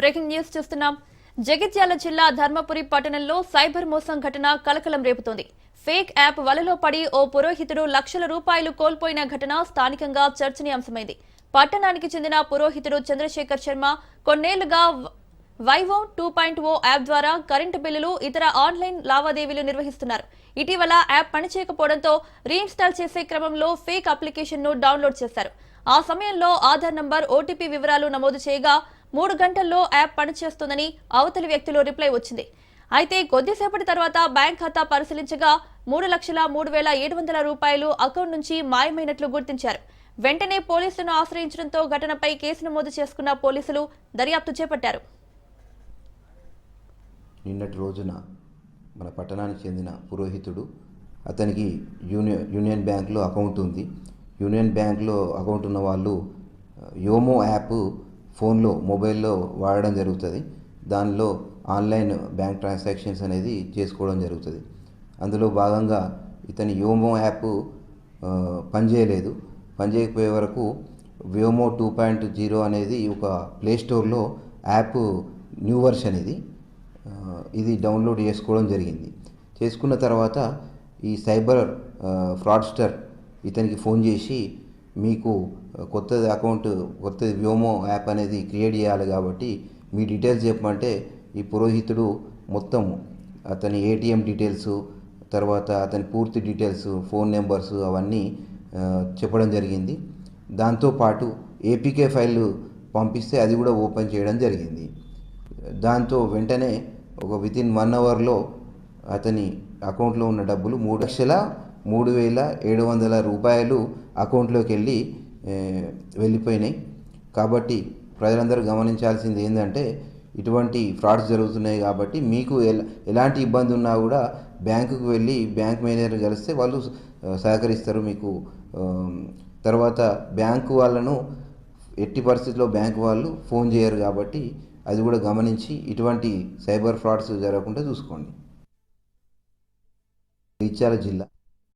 Breaking news చూస్తున్నాం. జగిత్యాల జిల్లా ధర్మపురి పట్టణంలో సైబర్ మోసం ఘటన కలకలం రేపుతోంది. ఫేక్ యాప్ వలలో పడి ఓ పురోహితుడు లక్షల రూపాయలు కోల్పోయిన ఘటన స్థానికంగా చర్చనీయాంశమైంది. పట్టణానికి చెందిన పురోహితుడు చంద్రశేఖర్ శర్మ కొన్నేళ్ళుగా వైవో టూ పాయింట్ ఓ యాప్ ద్వారా కరెంటు బిల్లులు ఇతర ఆన్లైన్ లావాదేవీలు నిర్వహిస్తున్నారు. ఇటీవల యాప్ పనిచేయకపోవడంతో రీఇన్స్టాల్ చేసే క్రమంలో ఫేక్ అప్లికేషన్ను డౌన్లోడ్ చేశారు. ఆ సమయంలో ఆధార్ నంబర్ ఓటీపీ వివరాలు నమోదు చేయగా మూడు గంటల్లో యాప్ పనిచేస్తుందని అవతలి వ్యక్తులు రిప్లై వచ్చింది. అయితే కొద్దిసేపటి తర్వాత బ్యాంక్ ఖాతా పరిశీలించగా మూడు లక్షల మూడు వేల ఏడు వందల రూపాయలు అకౌంట్ నుంచి మాయమైనట్లు గుర్తించారు. వెంటనే పోలీసులను ఆశ్రయించడంతో ఘటనపై కేసు నమోదు చేసుకున్న పోలీసులు దర్యాప్తు చేపట్టారు. నిన్నటి రోజున మన పట్టణానికి చెందిన పురోహితుడు అతనికి యూనియన్ యూనియన్ బ్యాంక్లో అకౌంట్ ఉంది. యూనియన్ బ్యాంక్లో అకౌంట్ ఉన్న వాళ్ళు యోమో యాప్ ఫోన్లో మొబైల్లో వాడడం జరుగుతుంది. దానిలో ఆన్లైన్ బ్యాంక్ ట్రాన్సాక్షన్స్ అనేది చేసుకోవడం జరుగుతుంది. అందులో భాగంగా ఇతని యోమో యాప్ పనిచేయలేదు. పనిచేయకపోయే వరకు వ్యోమో టూ పాయింట్ జీరో అనేది ఒక ప్లే స్టోర్లో యాప్ న్యూ వర్షన్ ఇది. ఇది డౌన్లోడ్ చేసుకోవడం జరిగింది. చేసుకున్న తర్వాత ఈ సైబర్ ఫ్రాడ్స్టర్ ఇతనికి ఫోన్ చేసి మీకు కొత్త అకౌంట్ కొత్త వ్యోమో యాప్ అనేది క్రియేట్ చేయాలి కాబట్టి మీ డీటెయిల్స్ చెప్పమంటే ఈ పురోహితుడు మొత్తం అతని ఏటీఎం డీటెయిల్స్ తర్వాత అతని పూర్తి డీటెయిల్స్ ఫోన్ నెంబర్స్ అవన్నీ చెప్పడం జరిగింది. దాంతోపాటు ఏపీకే ఫైల్ పంపిస్తే అది కూడా ఓపెన్ చేయడం జరిగింది. దాంతో వెంటనే ఒక విత్ ఇన్ వన్ అవర్లో అతని అకౌంట్లో ఉన్న డబ్బులు మూడు లక్షల మూడు వేల ఏడు వందల రూపాయలు అకౌంట్లోకి వెళ్ళి వెళ్ళిపోయినాయి. కాబట్టి ప్రజలందరూ గమనించాల్సింది ఏంటంటే ఇటువంటి ఫ్రాడ్స్ జరుగుతున్నాయి కాబట్టి మీకు ఎలాంటి ఇబ్బంది ఉన్నా కూడా బ్యాంకుకు వెళ్ళి బ్యాంక్ మేనేజర్ కలిస్తే వాళ్ళు సహకరిస్తారు మీకు. తర్వాత బ్యాంకు వాళ్ళను ఎట్టి పరిస్థితుల్లో బ్యాంకు వాళ్ళు ఫోన్ చేయరు కాబట్టి అది కూడా గమనించి ఇటువంటి సైబర్ ఫ్రాడ్స్ జరగకుండా చూసుకోండి. ఇచ్చాల జిల్లా.